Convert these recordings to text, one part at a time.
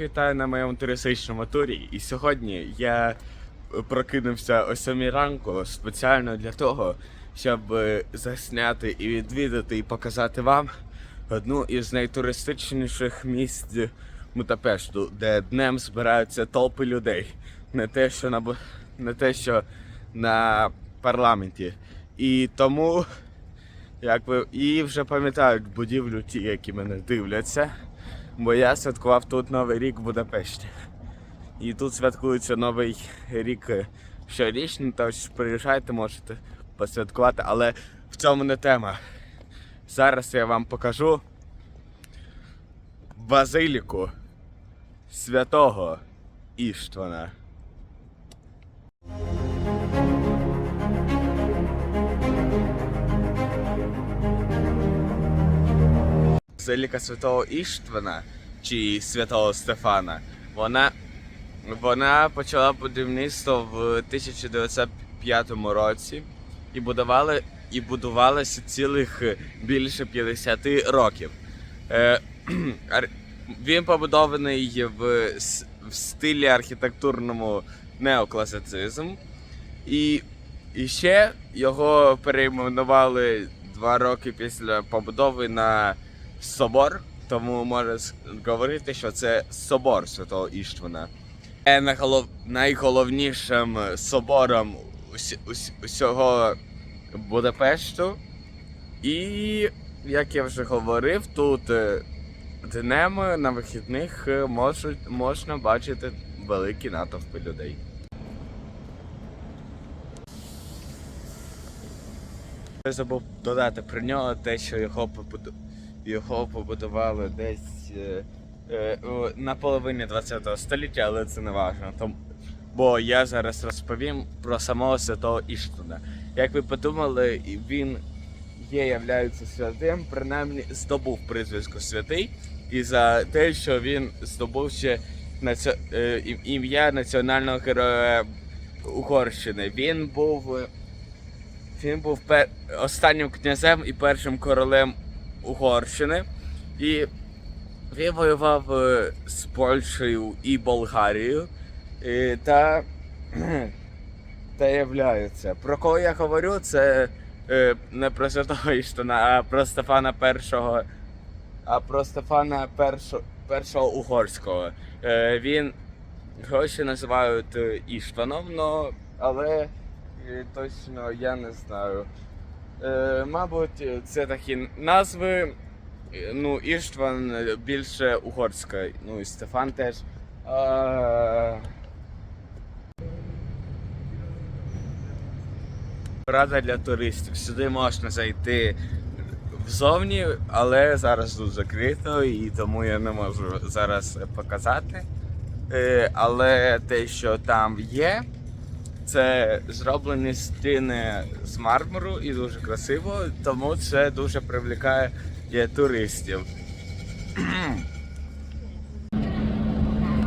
Вітаю на моєму туристичному турі. І сьогодні я прокинувся о 7 ранку спеціально для того, щоб е, засняти і відвідати і показати вам одну із найтуристичніших місць Будапешту, де днем збираються толпи людей. Не те, що на не те, що на парламенті. І тому, як ви і вже пам'ятають будівлю ті, які мене дивляться. Бо я святкував тут Новий рік в Будапешті. І тут святкується Новий рік е, щорічно, тож приїжджайте, можете посвяткувати, але в цьому не тема. Зараз я вам покажу базиліку святого Іштвана. Базиліка святого Іштвана чи святого Стефана. Вона, вона почала будівництво в 1905 році і будували, і будувалася цілих більше 50 років. Е, він побудований в, в стилі архітектурному неокласицизм. І, і ще його перейменували два роки після побудови на собор, тому можна говорити, що це собор Святого Іштвана. Є найголов... найголовнішим собором усі... усі- усього Будапешту. І, як я вже говорив, тут е, днем на вихідних е, можуть... можна бачити великі натовпи людей. Я забув додати про нього те, що його. Його побудували десь е, е, на половині 20 століття, але це не важливо. Тому... Бо я зараз розповім про самого святого Іштвана. Як ви подумали, він є, являється святим, принаймні здобув прізвисько святий, і за те, що він здобув ще наці... е, ім'я національного героя Угорщини. Він був. е, він був пер... останнім князем і першим королем Угорщини. І він воював е, з Польщею і Болгарією. І, та, та являється. Про кого я говорю, це е, не про Святого Іштана, а про Стефана Першого. А про Стефана Першого, першого Угорського. Е, він ще називають Іштваном, но, але точно я не знаю. Е, мабуть, це такі назви. Е, Ну, Іштван е, більше угорська, ну і Стефан теж. А... Рада для туристів. Сюди можна зайти взовні, але зараз тут закрито і тому я не можу зараз показати. Е, Але те, що там є, це зроблені стіни з мармуру і дуже красиво, тому це дуже привлікає туристів.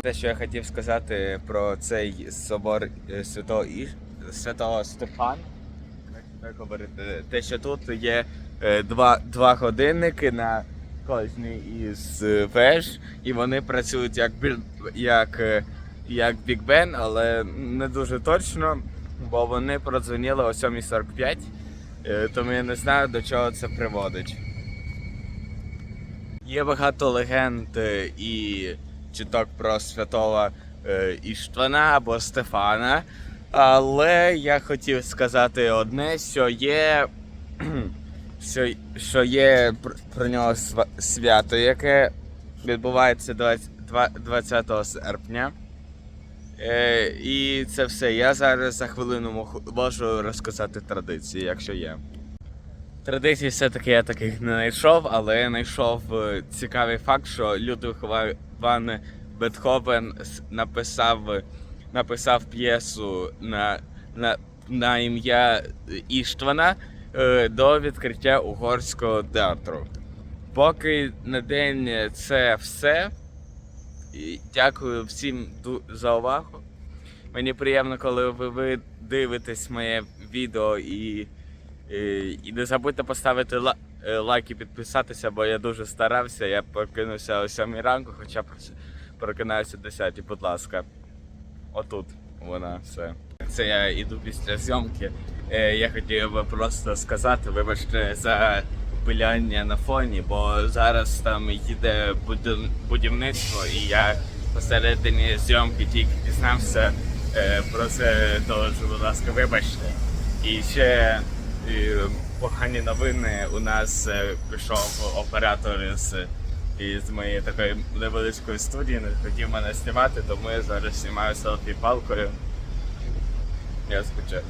Те, що я хотів сказати про цей собор е, святого Іш... святого Стефана. Те, що тут є е, два, два годинники на кожній із е, веж, і вони працюють як як, як Big Ben, але не дуже точно, бо вони продзвоніли о 7.45, е, тому я не знаю до чого це приводить. Є багато легенд е, і чуток про святого е, Іштвана або Стефана. Але я хотів сказати одне, що є, що, що є про нього свято, яке відбувається 20, два- 20 серпня. Е, і це все. Я зараз за хвилину можу розказати традиції, якщо є. Традицій все-таки я таких не знайшов, але я знайшов е, цікавий факт, що Людвиг Ва- Ван Бетховен написав, написав п'єсу на, на, на ім'я Іштвана е, до відкриття угорського театру. Поки на день це все. Дякую всім за увагу. Мені приємно, коли ви, ви дивитесь моє відео і, і, і не забудьте поставити е, лайк і підписатися, бо я дуже старався. Я прокинувся о 7 ранку, хоча прокинаюся о 10, будь ласка. Отут вона все. Це я йду після зйомки. Е, Я хотів би просто сказати, вибачте за пиляння на фоні, бо зараз там їде будівництво, і я посередині зйомки тільки дізнався е, про це, тож, будь ласка, вибачте. І ще е, погані новини. У нас е, пішов оператор із, із моєї такої невеличкої студії, не хотів мене знімати, тому я зараз знімаю селфі палкою. Я скучаю.